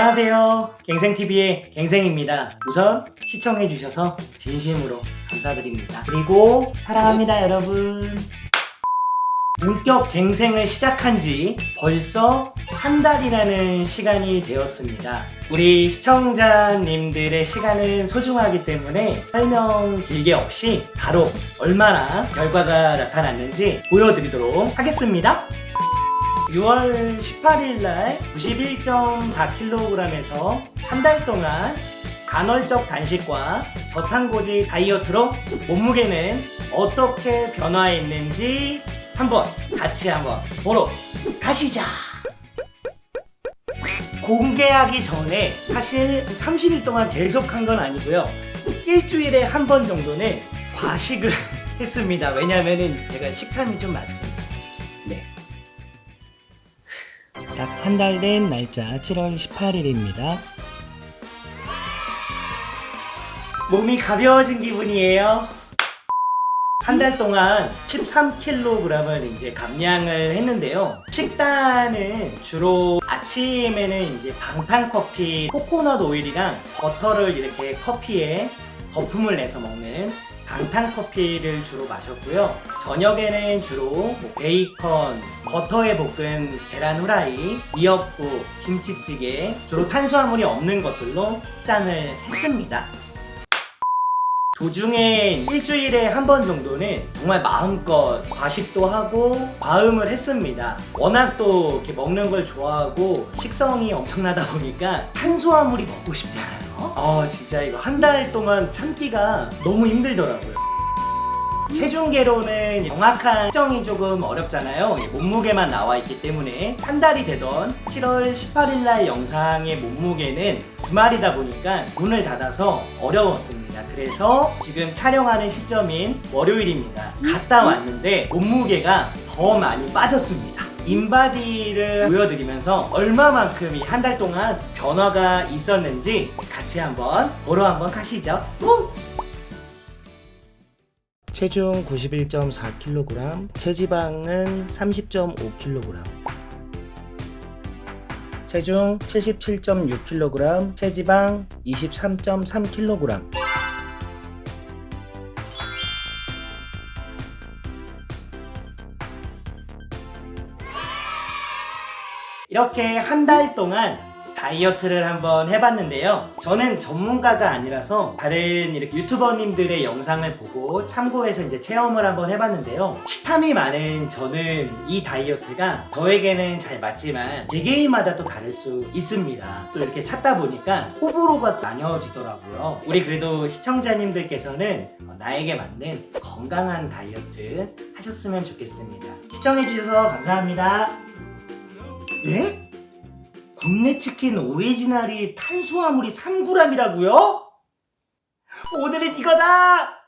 안녕하세요. 갱생TV의 갱생입니다. 우선 시청해주셔서 진심으로 감사드립니다. 그리고 사랑합니다, 여러분. 본격 갱생을 시작한 지 벌써 한 달이라는 시간이 되었습니다. 우리 시청자님들의 시간은 소중하기 때문에 설명 길게 없이 바로 얼마나 결과가 나타났는지 보여드리도록 하겠습니다. 6월 18일 날 91.4kg에서 한 달 동안 간헐적 단식과 저탄고지 다이어트로 몸무게는 어떻게 변화했는지 한번 같이 한번 보러 가시자. 공개하기 전에 사실 30일 동안 계속 한 건 아니고요. 일주일에 한 번 정도는 과식을 했습니다. 왜냐면은 제가 식탐이 좀 많습니다. 네. 딱 한 달 된 날짜 7월 18일입니다. 몸이 가벼워진 기분이에요. 한 달 동안 13kg을 이제 감량을 했는데요. 식단은 주로 아침에는 이제 방탄 커피, 코코넛 오일이랑 버터를 이렇게 커피에 거품을 내서 먹는 방탄 커피를 주로 마셨고요. 저녁에는 주로 뭐 베이컨, 버터에 볶은 계란 후라이, 미역국, 김치찌개, 주로 탄수화물이 없는 것들로 식단을 했습니다. 도중에 일주일에 한 번 정도는 정말 마음껏 과식도 하고 과음을 했습니다. 워낙 또 이렇게 먹는 걸 좋아하고 식성이 엄청나다 보니까 탄수화물이 먹고 싶잖아요. 어, 진짜 이거 한 달 동안 참기가 너무 힘들더라고요. 체중계로는 정확한 측정이 조금 어렵잖아요. 몸무게만 나와 있기 때문에 한 달이 되던 7월 18일 날 영상의 몸무게는 주말이다 보니까 문을 닫아서 어려웠습니다. 그래서 지금 촬영하는 시점인 월요일입니다. 갔다 왔는데 몸무게가 더 많이 빠졌습니다. 인바디를 보여드리면서 얼마만큼 이 한 달 동안 변화가 있었는지 같이 한번 보러 한번 가시죠. 우! 체중 91.4kg, 체지방은 30.5kg. 체중 77.6kg, 체지방 23.3kg. 이렇게 한 달 동안 다이어트를 한번 해봤는데요. 저는 전문가가 아니라서 다른 이렇게 유튜버님들의 영상을 보고 참고해서 이제 체험을 한번 해봤는데요. 식탐이 많은 저는 이 다이어트가 저에게는 잘 맞지만 개개인마다 또 다를 수 있습니다. 또 이렇게 찾다 보니까 호불호가 나뉘어지더라고요. 우리 그래도 시청자님들께서는 어, 나에게 맞는 건강한 다이어트 하셨으면 좋겠습니다. 시청해주셔서 감사합니다. 예? 국내 치킨 오리지널이 탄수화물이 3g이라고요? 오늘은 이거다!